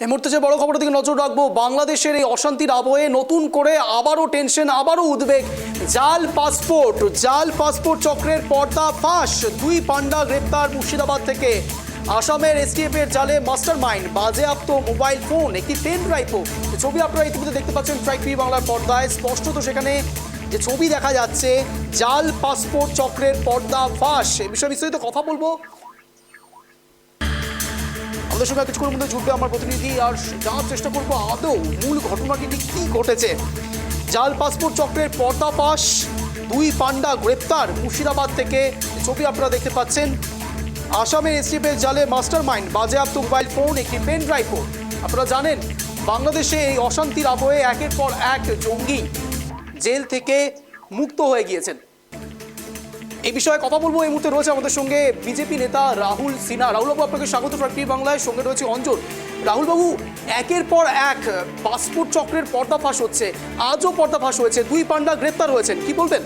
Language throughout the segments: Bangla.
এই মুহূর্তে যে বড় খবরের দিকে নজর রাখব, বাংলাদেশের এই অশান্তির আবহে নতুন করে আবারও টেনশন, আবারও উদ্বেগ। জাল পাসপোর্ট জাল পাসপোর্ট চক্রের পর্দা ফাঁস। দুই পান্ডা গ্রেপ্তার মুর্শিদাবাদ থেকে। আসামের এসটিএফ এর জালে মাস্টার মাইন্ড বাজেয়াপ্ত মোবাইল ফোন, একটি পেন ড্রাইভও ছবি আপনারা ইতিমধ্যে দেখতে পাচ্ছেন ট্রাইক বাংলার পর্দায়। স্পষ্টত সেখানে যে ছবি দেখা যাচ্ছে, জাল পাসপোর্ট চক্রের পর্দা ফাঁস। এ বিষয়ে বিস্তারিত কথা বলব। আমাদের সঙ্গে কিছুক্ষণের মধ্যে জুটবে আমার প্রতিনিধি, আর জানার চেষ্টা করব আদৌ মূল ঘটনাটি ঠিক কী ঘটেছে। জাল পাসপোর্ট চক্রের পর্দাফাঁস দুই পান্ডা গ্রেপ্তার মুর্শিদাবাদ থেকে। ছবি আপনারা দেখতে পাচ্ছেন। আসামের এসটিএফের জালে মাস্টার মাইন্ড বাজেয়াপ্ত মোবাইল ফোন, একটি পেন ড্রাইভও আপনারা জানেন, বাংলাদেশে এই অশান্তির আবহে একের পর এক জঙ্গি জেল থেকে মুক্ত হয়ে গিয়েছেন। এই বিষয়ে কথা বলব। এই মুহূর্তে রয়েছে আমাদের সঙ্গে বিজেপি নেতা রাহুল সিনহা। রাহুল বাবু আপনাকে স্বাগত ফ্যাক্টরি বাংলায়। সঙ্গে রয়েছে অঞ্জন রাহুল বাবু একের পর এক পাসপোর্ট চক্রের পর্দাফাঁস হচ্ছে। আজও পর্দাফাঁস হয়েছে। দুই পান্ডা গ্রেপ্তার হয়েছেন। কি বলবেন?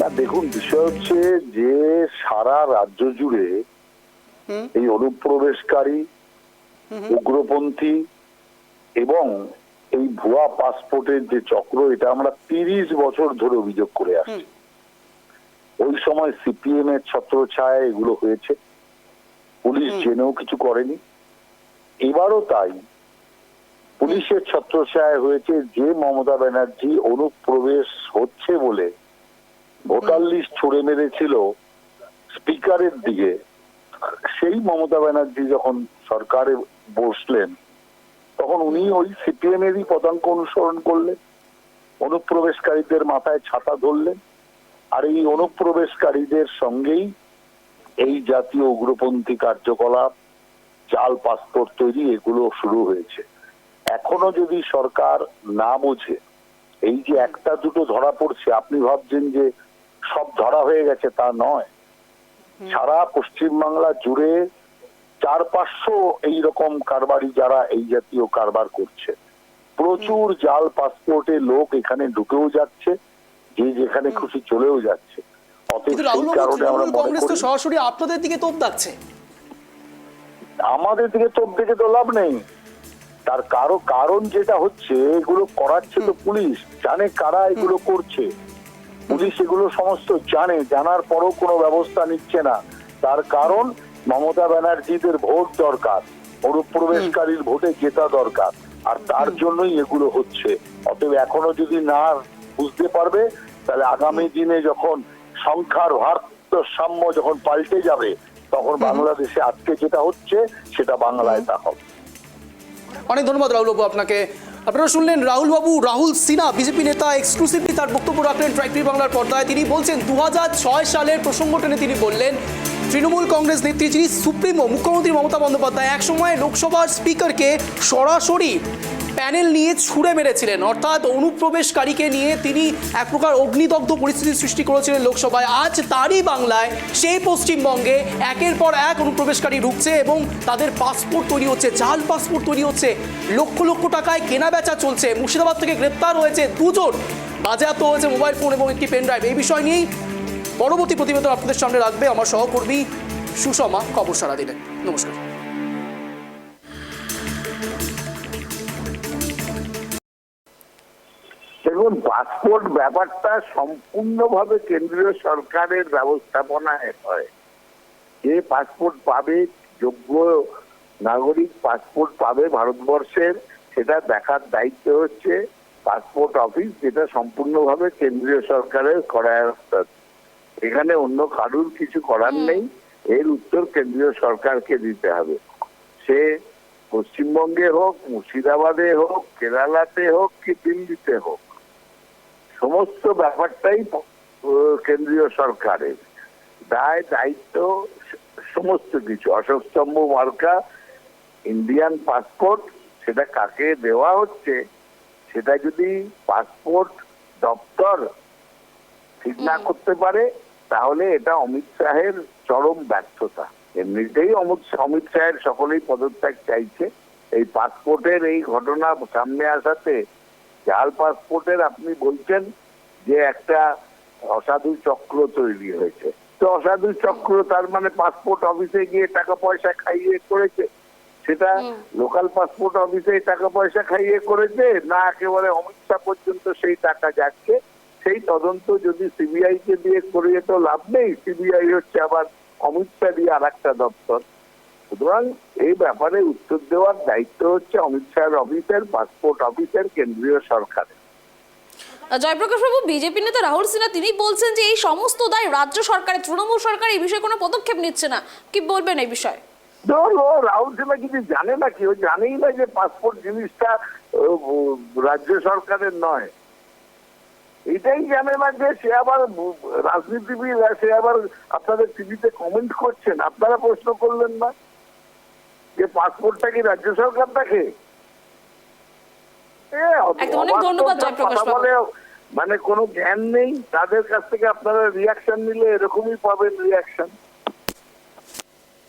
না দেখুন বিষয় হচ্ছে যে সারা রাজ্য জুড়ে এই অনুপ্রবেশকারী উগ্রপন্থী এবং এই ভুয়া পাসপোর্টের যে চক্র এটা আমরা তিরিশ বছর ধরে অভিযোগ করে আসছি। ওই সময় সিপিএম এর ছত্রছায়া এগুলো হয়েছে। পুলিশ জেনেও কিছু করেনি। এবারও তাই। পুলিশের ছত্রছায়া হয়েছে যে মমতা ব্যানার্জি অনুপ্রবেশ হচ্ছে বলে ভোটার লিস্ট ছুড়ে মেরেছিল স্পিকারের দিকে। সেই মমতা ব্যানার্জি যখন সরকারে বসলেন তখন উনি ওই সিপিএম এরই পদাঙ্ক অনুসরণ করলেন। অনুপ্রবেশকারীদের মাথায় ছাতা ধরলেন। আর এই অনুপ্রবেশকারীদের সঙ্গেই এই জাতীয় উগ্রপন্থী কার্যকলাপ জাল পাসপোর্ট তৈরি এগুলো শুরু হয়েছে। এখনও যদি সরকার না বোঝে এই যে একটা দুটো ধরা পড়ছে আপনি ভাবছেন যে সব ধরা হয়ে গেছে তা নয়। সারা পশ্চিমবাংলা জুড়ে চার পাঁচশো এইরকম কারবারি যারা এই জাতীয় কারবার করছে। প্রচুর জাল পাসপোর্টে লোক এখানে ঢুকেও যাচ্ছে। যে যেখানে খুশি চলেও যাচ্ছে। কংগ্রেস তো সরাসরি আপনাদের দিকে তোপ আমাদের দিকে তোপ তো লাভ নেই। তার কারও কারণ যেটা হচ্ছে এগুলো করাচ্ছে তো পুলিশ জানে কারা এগুলো করছে। পুলিশ এগুলো সমস্ত জানে জানার পরও কোনো ব্যবস্থা নিচ্ছে না। তার কারণ মমতা ব্যানার্জিদের ভোট দরকার অনুপ্রবেশকারীর ভোটে জেতা দরকার। আর তার জন্যই এগুলো হচ্ছে। অতএব এখনও যদি না বুঝতে পারবে তাহলে আগামী দিনে যখন সংখ্যার ভারসাম্য যখন পাল্টে যাবে তখন বাংলাদেশে আজকে যেটা হচ্ছে সেটা বাংলায় তা হবে। অনেক ধন্যবাদ রাহুল বাবু আপনাকে। আপনারা শুনলেন রাহুল বাবু রাহুল সিনহা বিজেপি নেতা এক্সক্লুসিভলি তার বক্তব্য রাখলেন ট্রাইক্রি বাংলার পর্দায়। তিনি বলছেন দু হাজার ছয় সালের প্রসঙ্গ টেনে তিনি বললেন তৃণমূল কংগ্রেস নেত্রী যিনি সুপ্রিমো মুখ্যমন্ত্রী মমতা বন্দ্যোপাধ্যায় একসময় লোকসভার স্পিকারকে সরাসরি প্যানেল নিয়ে ছুঁড়ে মেরেছিলেন। অর্থাৎ অনুপ্রবেশকারীকে নিয়ে তিনি এক প্রকার অগ্নিদগ্ধ পরিস্থিতি সৃষ্টি করেছিলেন লোকসভায়। আজ তারই বাংলায় সেই পশ্চিমবঙ্গে একের পর এক অনুপ্রবেশকারী ঢুকছে এবং তাদের পাসপোর্ট তৈরি হচ্ছে, জাল পাসপোর্ট তৈরি হচ্ছে। লক্ষ লক্ষ টাকায় কেনা বেচা চলছে। মুর্শিদাবাদ থেকে গ্রেপ্তার হয়েছে দুজন। বাজেয়াপ্ত হয়েছে মোবাইল ফোন এবং একটি পেনড্রাইভ এই বিষয় নিয়েই পরবর্তী প্রতিবেদন আপনাদের সামনে রাখবে আমার সহকর্মী সুষমা খবর সারা দিলেন নমস্কার। দেখুন পাসপোর্ট ব্যাপারটা সম্পূর্ণভাবে কেন্দ্রীয় সরকারের ব্যবস্থাপনায় হয়। যে পাসপোর্ট পাবে যোগ্য নাগরিক পাসপোর্ট পাবে ভারতবর্ষের সেটা দেখার দায়িত্ব হচ্ছে পাসপোর্ট অফিস যেটা সম্পূর্ণভাবে কেন্দ্রীয় সরকারের করার এখানে অন্য কারুর কিছু করার নেই এর উত্তর কেন্দ্রীয় সরকারকে দিতে হবে। সে পশ্চিমবঙ্গে হোক মুর্শিদাবাদে হোক কেরালাতে হোক কি দিল্লিতে হোক। সমস্ত ব্যাপারটাই কেন্দ্রীয় সরকারের। দায় দায়িত্ব সমস্ত কিছু। অশোক স্তম্ভ মার্কা ইন্ডিয়ান পাসপোর্ট সেটা কাকে দেওয়া হচ্ছে সেটা যদি পাসপোর্ট দপ্তর ঠিক না করতে পারে তাহলে এটা অমিত শাহের চরম ব্যর্থতা। এমনিতেই অমিত অমিত শাহের সকলেই পদত্যাগ চাইছে। এই পাসপোর্টের এই ঘটনা সামনে আসাতে জাল পাসপোর্টের আপনি বলছেন যে একটা অসাধু চক্র তৈরি হয়েছে। তো অসাধু চক্র তার মানে পাসপোর্ট অফিসে গিয়ে টাকা পয়সা খাইয়ে করেছে? সেটা লোকাল পাসপোর্ট অফিসে টাকা পয়সা খাইয়ে করেছে না একেবারে অমিত শাহ পর্যন্ত সেই টাকা যাচ্ছে? সেই তদন্ত যদি সিবিআই কে দিয়ে করিয়ে তো লাভ নেই। সিবিআই হচ্ছে আবার অমিত শাহ দিয়ে আর একটা দপ্তর। সুতরাং এই ব্যাপারে উত্তর দেওয়ার দায়িত্ব হচ্ছে অমিত শাহের অফিসের পাসপোর্ট অফিসের কেন্দ্রীয় সরকারের। জয়প্রকাশ বাবু বিজেপি নেতা রাহুল সিনহা তিনি বলছেন যে এই সমস্ত দায় রাজ্য সরকারের তৃণমূল সরকার এই বিষয়ে কোনো পদক্ষেপ নিচ্ছে না। কি বলবেন এই বিষয়ে? রাহুল সিনহা কিছু জানে না কি? ও জানেই না যে পাসপোর্ট জিনিসটা রাজ্য সরকারের নয়। এটাই জানে না যে সে আবার রাজনীতিবিদ সে আবার আপনাদের টিভিতে কমেন্ট করছেন। আপনারা প্রশ্ন করলেন না? যে পাসপোর্টটা কি রাজ্য সরকার দেখে? মানে কোনো জ্ঞান নেই তাদের কাছ থেকে আপনারা রিয়াকশন নিলে এরকমই পাবেন রিয়াকশন